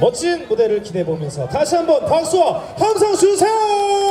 멋진 무대를 기대해 보면서 다시 한번 박수와 함성 주세요.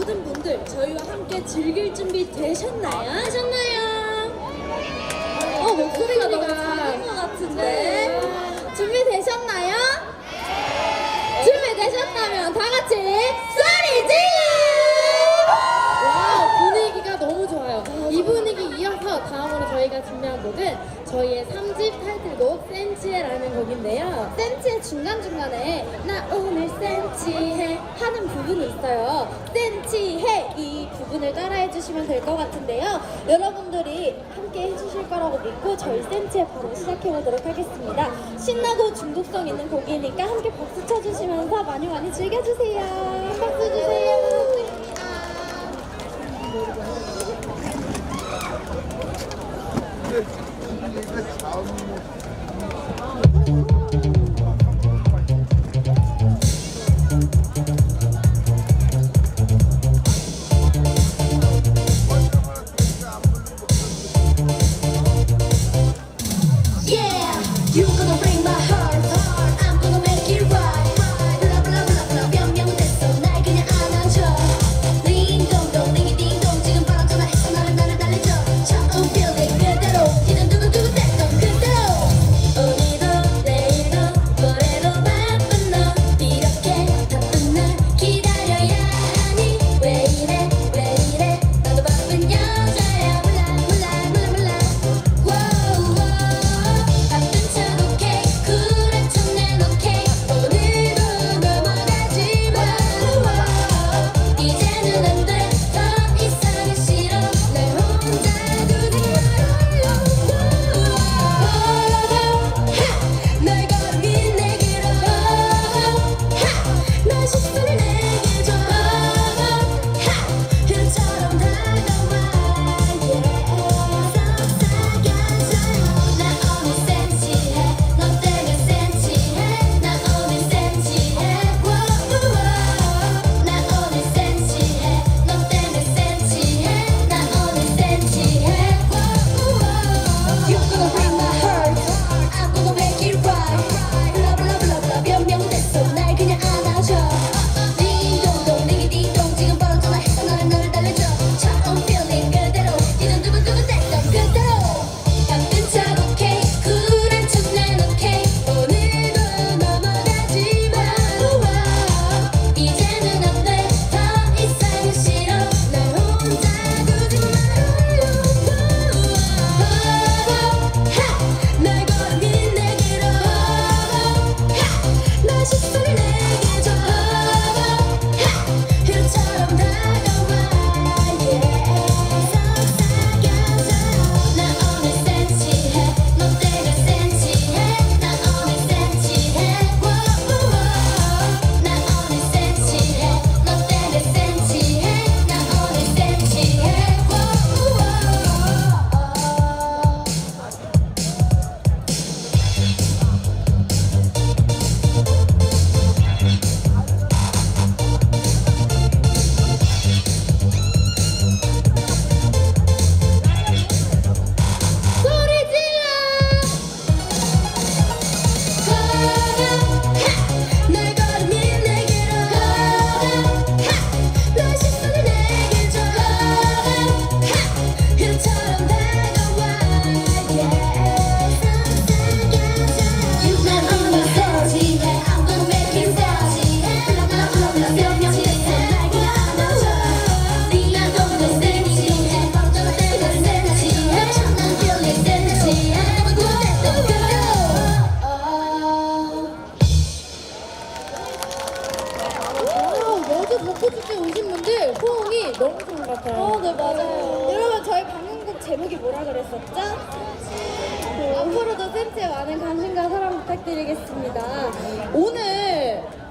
모든 분들 저희와 함께 즐길 준비 되셨나요? 하셨나요? 어 목소리가 너무 작은 것 같은데 네. 준비 되셨나요? 준비 되셨다면 다 같이. 저희가 준비한 곡은 저희의 3집 타이틀곡 센치해라는 곡인데요. 센치의 중간중간에 나 오늘 센치해 하는 부분이 있어요. 센치해 이 부분을 따라해 주시면 될 것 같은데요. 여러분들이 함께 해주실 거라고 믿고 저희 센치해 바로 시작해 보도록 하겠습니다. 신나고 중독성 있는 곡이니까 함께 박수 쳐주시면서 많이 많이 즐겨주세요. 박수 주세요. Thank you.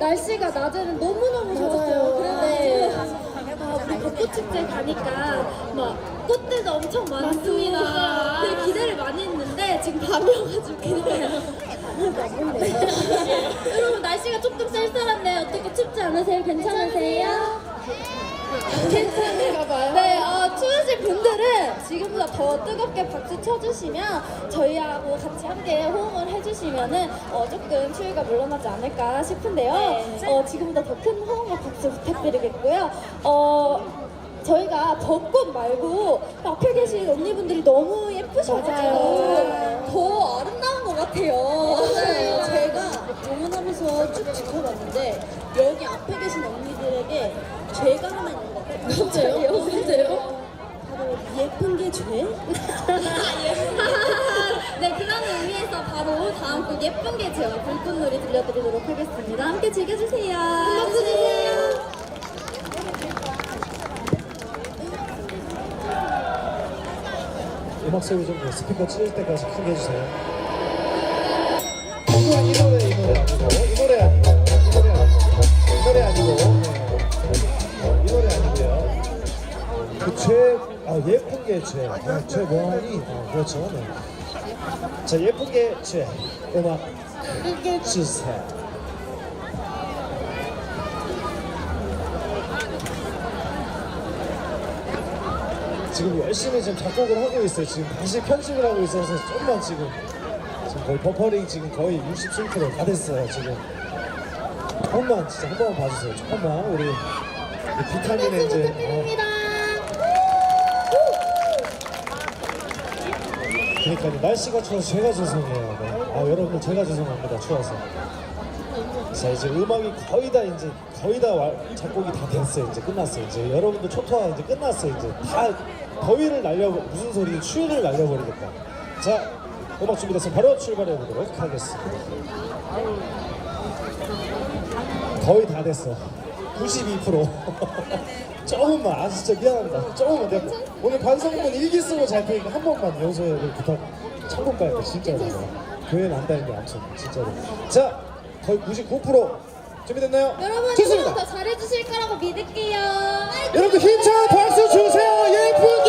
날씨가 낮에는 너무너무 좋았어요. 그런데 아, 우리 벚꽃축제 가니까 막 꽃들도 엄청 많습니다. 되게 기대를 많이 했는데 지금 밤이어가지고 여러분 날씨가 조금 쌀쌀한데 어떻게 춥지 않으세요? 괜찮으세요? 괜찮은가 봐요. 네, 지금보다 더 뜨겁게 박수 쳐주시면 저희하고 같이 함께 호응을 해주시면은 어, 조금 추위가 물러나지 않을까 싶은데요. 어, 지금보다 더 큰 호응과 박수 부탁드리겠고요. 어, 저희가 벚꽃 말고 앞에 계신 언니분들이 너무 예쁘셔가지고 더 아름다운 것 같아요. 맞아요. 제가 공연하면서 쭉 지켜봤는데 여기 앞에 계신 언니들에게 죄가 하나 있는 것 같아요. 진짜요? 진짜요? 예쁜 게 죄? 네, 그런 의미에서 바로 다음 곡 예쁜 게 제와 불꽃놀이 들려드리도록 하겠습니다. 함께 즐겨주세요. 음악 주세요. 음악 소리 좀 스피커 찌를 때까지 크게 해주세요. 예쁜 게 죄 아, 죄 뭐하니? 어, 그렇죠. 네. 자 예쁜 게 죄 음악 크게 주세요. 지금 열심히 지금 작곡을 하고 있어요. 지금 다시 편집을 하고 있어서 조금만 지금 지금 거의 버퍼링 지금 거의 67%다 됐어요. 지금 조금만 진짜 한 번만 봐주세요. 조금만 우리, 우리 비타민 이제 어, 그러니까 날씨가 추워서 제가 죄송해요. 네. 아 여러분들 제가 죄송합니다. 추워서. 자 이제 음악이 거의 다 이제 거의 다 와- 작곡이 다 됐어요. 이제 끝났어요. 이제 여러분들 초토화 이제 끝났어요. 이제 다 더위를 날려 무슨 소리 추위를 날려버리겠다. 자 음악 준비됐으면 바로 출발해 보도록 하겠습니다. 거의 다 됐어. 92%. 조금만 아 진짜 미안합니다. 조금만 내가 오늘 반성문 일기 쓰고 잘 테니까 한 번만 용서를 부탁. 참고 가야 돼 진짜로. 교회는 안 다니는데 아무튼 진짜로. 자 거의 99% 준비됐나요? 여러분, 좋습니다. 더 잘해주실 거라고 믿을게요. 여러분들 힘찬 박수 주세요. 예쁘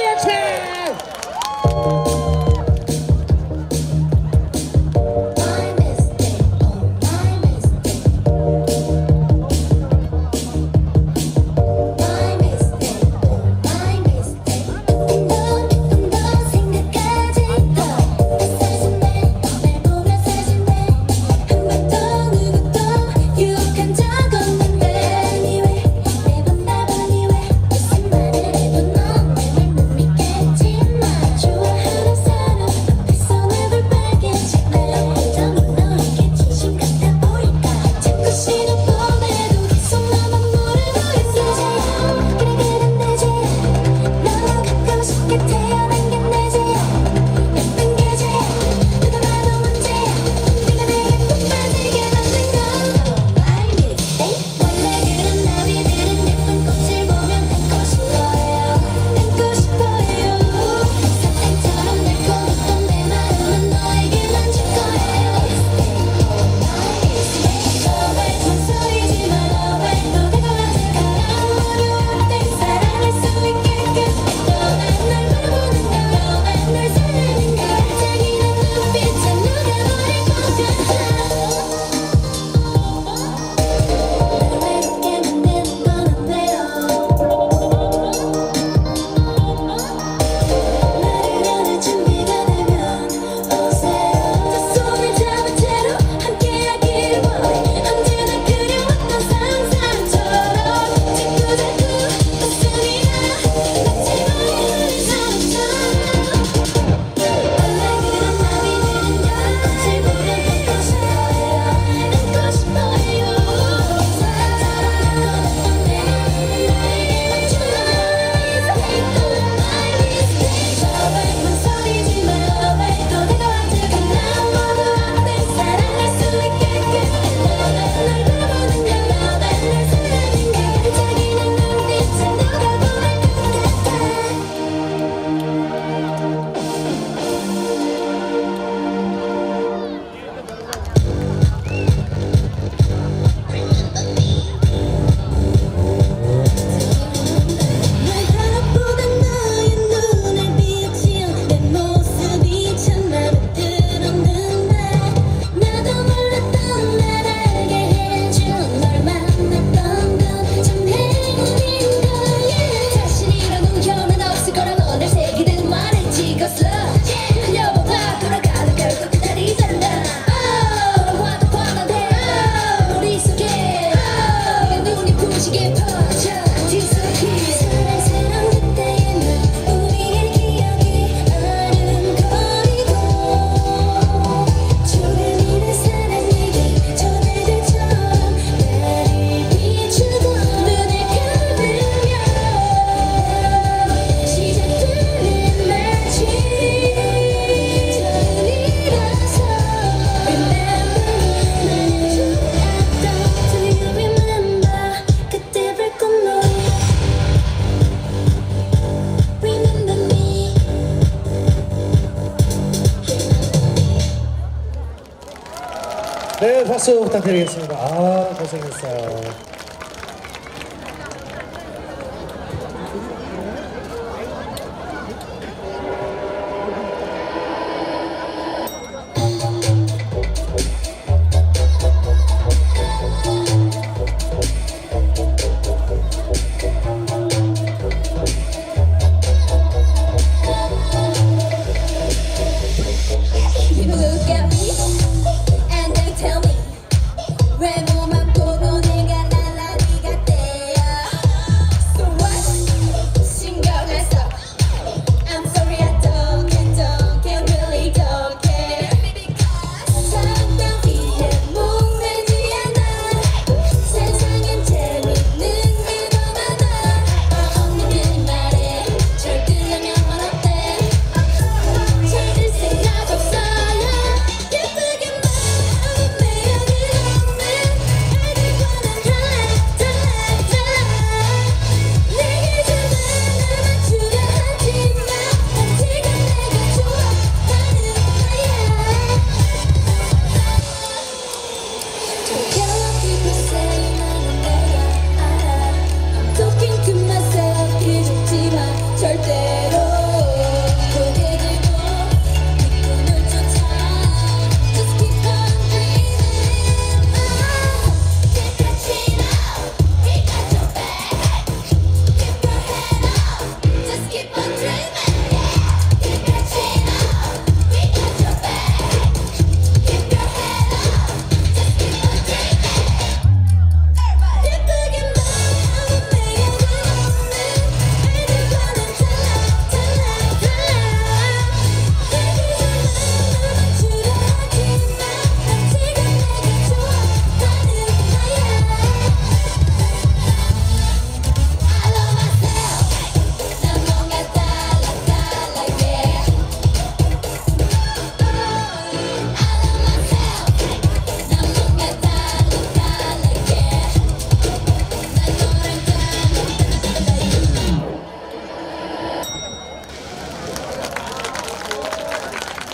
박수 부탁드리겠습니다. 아, 고생했어요.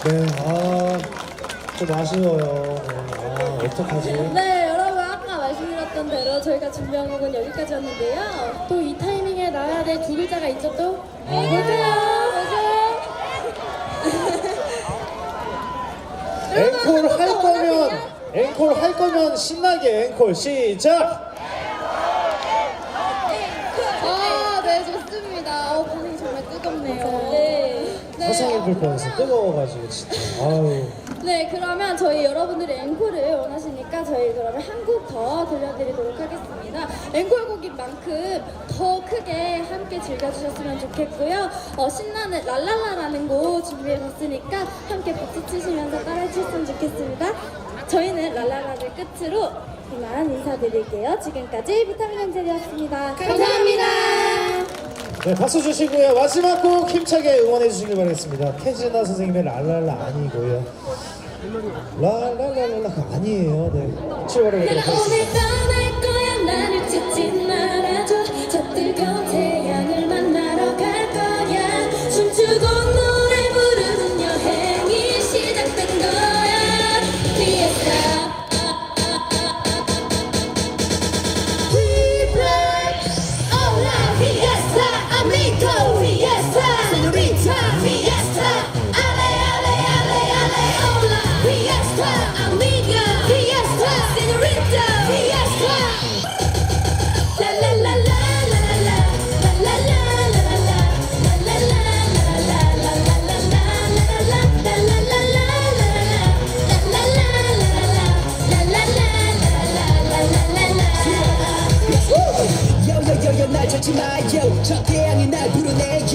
네, 아, 좀 아쉬워요. 네, 아, 어떡하지? 네, 여러분 아까 말씀드렸던 대로 저희가 준비한 곡은 여기까지였는데요. 또 이 타이밍에 나와야 될 두 글자가 있죠 또? 네, 맞아요. 맞아요. 앵콜 할 거면, 앵콜 할 거면 신나게 앵콜 시작! 네. 화상이 불편해서 뜨거워가지고 진짜. 아유. 네, 그러면 저희 여러분들이 앵콜을 원하시니까 저희 그러면 한 곡 더 들려드리도록 하겠습니다. 앵콜곡인 만큼 더 크게 함께 즐겨주셨으면 좋겠고요. 어, 신나는 랄랄라라는 곡 준비해봤으니까 함께 박수 치시면서 따라 쳤으면 좋겠습니다. 저희는 랄랄라를 끝으로 이만 인사드릴게요. 지금까지 비타민 형제였습니다. 감사합니다. 네, 박수 주시고요. 마지막 곡 힘차게 응원해 주시길 바라겠습니다. 태진아 선생님의 랄랄라 아니고요. 랄랄랄랄라가 아니에요. 네. 출발해 보도록 하겠습니다. 떠날 거야 나를 찾지 말아줘 저 뜨거운 태양을 만나러 갈 거야 춤추고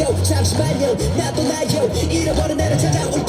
요 잠시 말요 나도 나요. 잃어버린 나를 찾아올